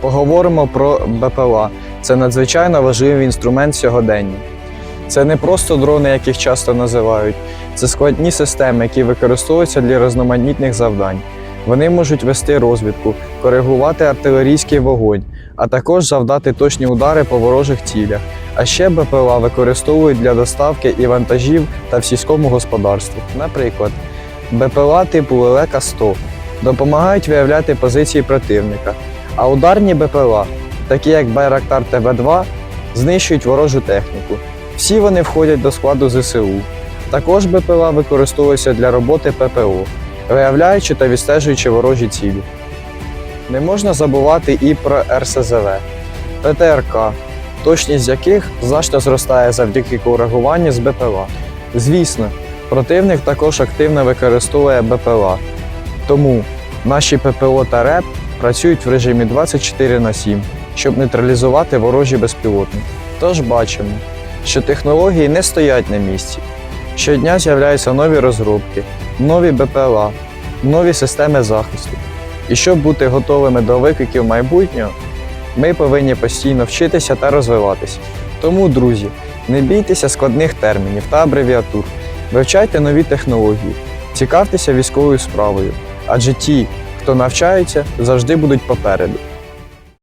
Поговоримо про БПЛА. Це надзвичайно важливий інструмент сьогодення. Це не просто дрони, яких часто називають, це складні системи, які використовуються для різноманітних завдань. Вони можуть вести розвідку, коригувати артилерійський вогонь, а також завдати точні удари по ворожих цілях. А ще БПЛА використовують для доставки і вантажів та в сільському господарстві. Наприклад, БПЛА типу Лелека 100 допомагають виявляти позиції противника, а ударні БПЛА, такі як Байрактар ТВ-2, знищують ворожу техніку. Всі вони входять до складу ЗСУ. Також БПЛА використовуються для роботи ППО, виявляючи та відстежуючи ворожі цілі. Не можна забувати і про РСЗВ, ПТРК, точність яких значно зростає завдяки коригуванню з БПЛА. Звісно, противник також активно використовує БПЛА. Тому наші ППО та РЕП працюють в режимі 24 на 7, щоб нейтралізувати ворожі безпілотники. Тож бачимо, що технології не стоять на місці. Щодня з'являються нові розробки, нові БПЛА, нові системи захисту. І щоб бути готовими до викликів майбутнього, ми повинні постійно вчитися та розвиватися. Тому, друзі, не бійтеся складних термінів та абревіатур, вивчайте нові технології, цікавтеся військовою справою, адже ті, хто навчається, завжди будуть попереду.